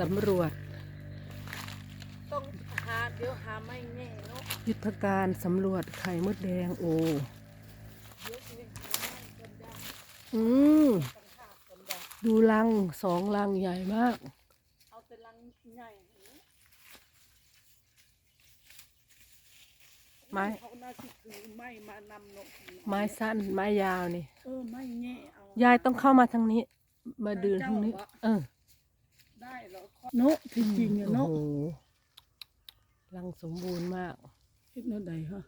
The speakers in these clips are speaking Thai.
สำรวจ ต้องหาเดี๋ยวหาไม่แน่เนาะยุทธการสำรวจไข่มดแดงโอ้เดี๋ยวจะหาไม่จนได้อืมต้องหาจนได้ดูลังสองลังใหญ่มาก เอาแต่ลังใหญ่หูไม้ เขาน่าสิถือไม้มานำเนาะไม้สั้นไม้ยาวนี่ เออไม่แง่เอายายต้องเข้ามาทางนี้ มาเดินทางนี้ เออได้ เหรอเนาะที่จริงอะเนาะโอ้โหลังสมบูรณ์มากเฮ็ดแนวใดฮะ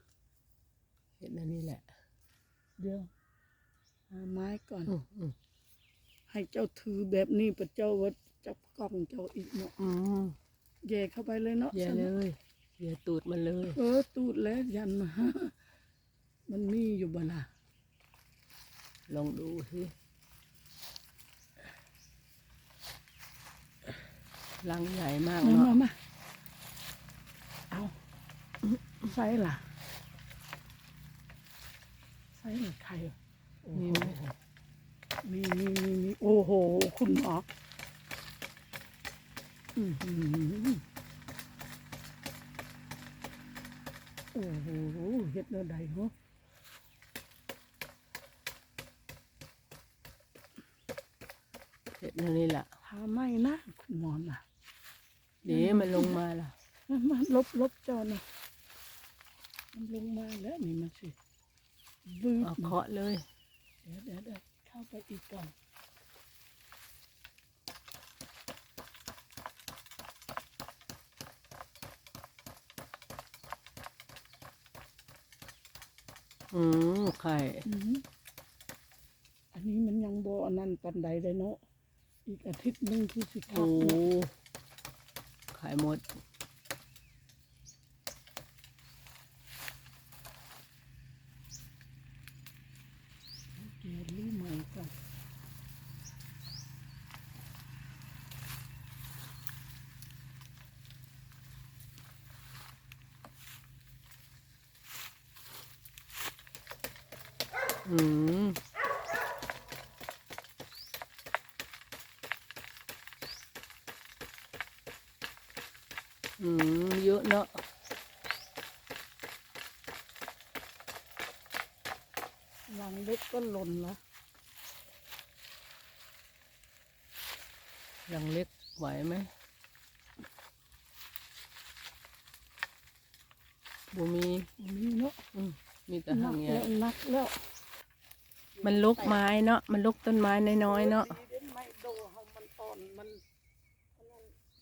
เห็นอันนี้แหละเดี๋ยวหาไม้ก่อน อืมอืมให้เจ้าถือแบบนี้ปะเจ้าว่าจับกล้องเจ้าอีกเนาะอืมแย่เข้าไปเลยเนาะอย่าเลยอย่าตูดมันเลยเออตูดแล้วยันมา มันมีอยู่บ่ล่ะลองดูสิ ลังใหญ่มากมาเนาะ มามาเอาใส่ล่ะใส่หรือใครโอ้โหมีไหม มีมีมีมีโอ้โห คุณหมออื้อหือโอ้โหเฮ็ดแนวใดเหรอเห็นอันนี้แหละทาไม่นะคุณหมอน่ะ เดี๋ยวมันลงมาล่ะมามาลบลบเจ้าน่ะมันลงมาแล้วนี่มันสิบื้อเอาเคาะเลย เดี๋ยวเดี๋ยวเดี๋ยวเข้าไปอีกก่อนอืมไข่อืมอันนี้มันยังบ่อันนั้นปันใดเลยเนาะอีกอาทิตย์หนึงคือสิครัโอ้ บเนาะไข่หมดเดี๋ยวรีใหม่ก่อนอืม อืมเยอะเนาะวางเล็กก็หล่นละยังเล็กไหวไหมบูมีอันนี้เนาะอืมมีแต่นัหางกใหญ่แล้วนักแล้วมันลกไม้เนาะ มันลกต้นไม้น้อยๆเนาะ